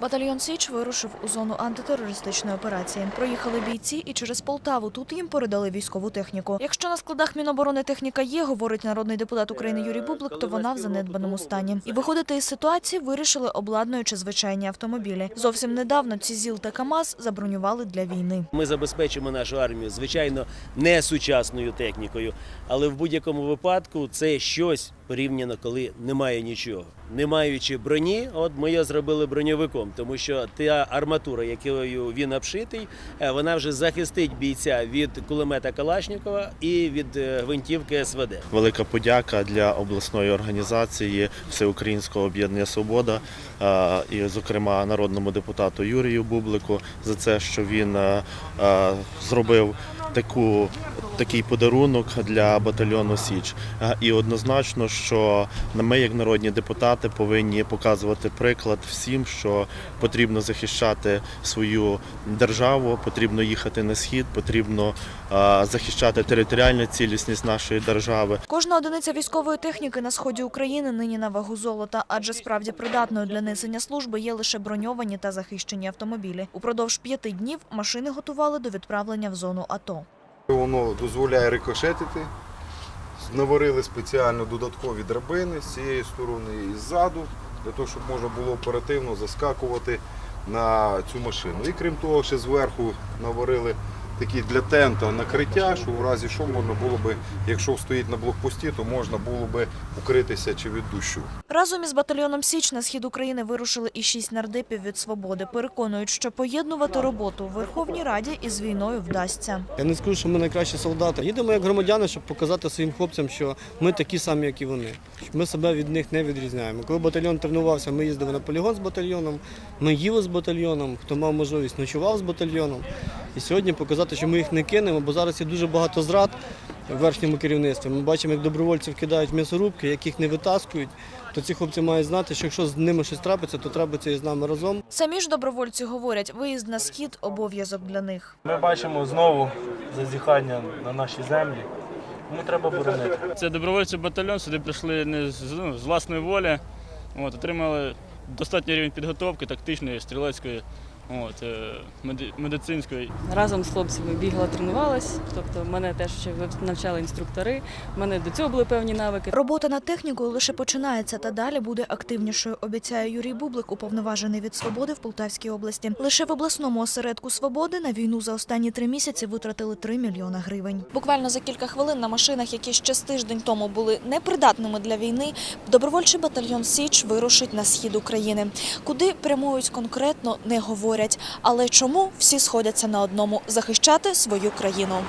Батальйон Січ вирушив у зону антитерористичної операції. Проїхали бійці і через Полтаву тут їм передали військову техніку. Якщо на складах Міноборони техніка є, говорить народний депутат України Юрій Бублик, то вона в занедбаному стані. І виходити із ситуації вирішили обладнуючи звичайні автомобілі. Зовсім недавно ці ЗІЛ та КАМАЗ забронювали для війни. Ми забезпечимо нашу армію, звичайно, не сучасною технікою, але в будь-якому випадку це щось порівняно, коли немає нічого. Не маючи броні, от ми його зробили броньовиком, тому що та арматура, якою він обшитий, е, вона вже захистить бійця від кулемета Калашникова і від е, гвинтівки СВД. Велика подяка для обласної організації Всеукраїнського об'єднання Свобода е, і, зокрема, народному депутату Юрію Бублику за це, що він зробив таку. Такий подарунок для батальйону Січ. Е, І однозначно, що ми, як народні депутати, повинні показувати приклад всім, що потрібно захищати свою державу, потрібно їхати на схід, потрібно е, захищати територіальну цілісність нашої держави. Кожна одиниця військової техніки на сході України нині на вагу золота, адже справді придатною для несення служби є лише броньовані та захищені автомобілі. Упродовж п'яти днів машини готували до відправлення в зону АТО. Воно дозволяє рикошетити. Наварили спеціально додаткові драбини з цієї сторони і ззаду, для того, щоб можна було оперативно заскакувати на цю машину. І крім того, ще зверху наварили такі для тента накриття, що в разі що можна було би, якщо стоїть на блокпості, то можна було би укритися чи від дощу. Разом із батальйоном Січ на схід України вирушили і шість нардепів від свободи. Переконують, що поєднувати роботу у Верховній Раді із війною вдасться. Я не скажу, що ми найкращі солдати. Їдемо як громадяни, щоб показати своїм хлопцям, що ми такі самі, як і вони. Що Ми себе від них не відрізняємо. Коли батальйон тренувався, ми їздили на полігон з батальйоном, ми їли з батальйоном, хто мав можливість, ночував з батальйоном. І сьогодні показати, що ми їх не кинемо, бо зараз є дуже багато зрад в верхньому керівництві. Ми бачимо, як добровольців кидають м'ясорубки, яких не витаскують. То ці хлопці мають знати, що якщо з ними щось трапиться, то трапиться і з нами разом. Самі ж добровольці говорять, виїзд на схід – обов'язок для них. Ми бачимо знову зазіхання на наші землі. Тому треба боронити. Це добровольчий батальйон, сюди прийшли не з, ну, з власної волі. От, отримали достатній рівень підготовки, тактичної, стрілецької, от, е, меди- медицинської. разом з хлопцями бігла, тренувалась. Тобто мене теж ще навчали інструктори. У мене до цього були певні навики. Робота над технікою лише починається та далі буде активнішою, обіцяє Юрій Бублик, уповноважений від «Свободи» в Полтавській області. Лише в обласному осередку «Свободи» на війну за останні три місяці витратили 3 мільйона гривень. Буквально за кілька хвилин на машинах, які ще з тиждень тому були непридатними для війни, добровольчий батальйон «Січ» вирушить на схід України. Куди прямують конкретно, не говорять. Але чому всі сходяться на одному – захищати свою країну.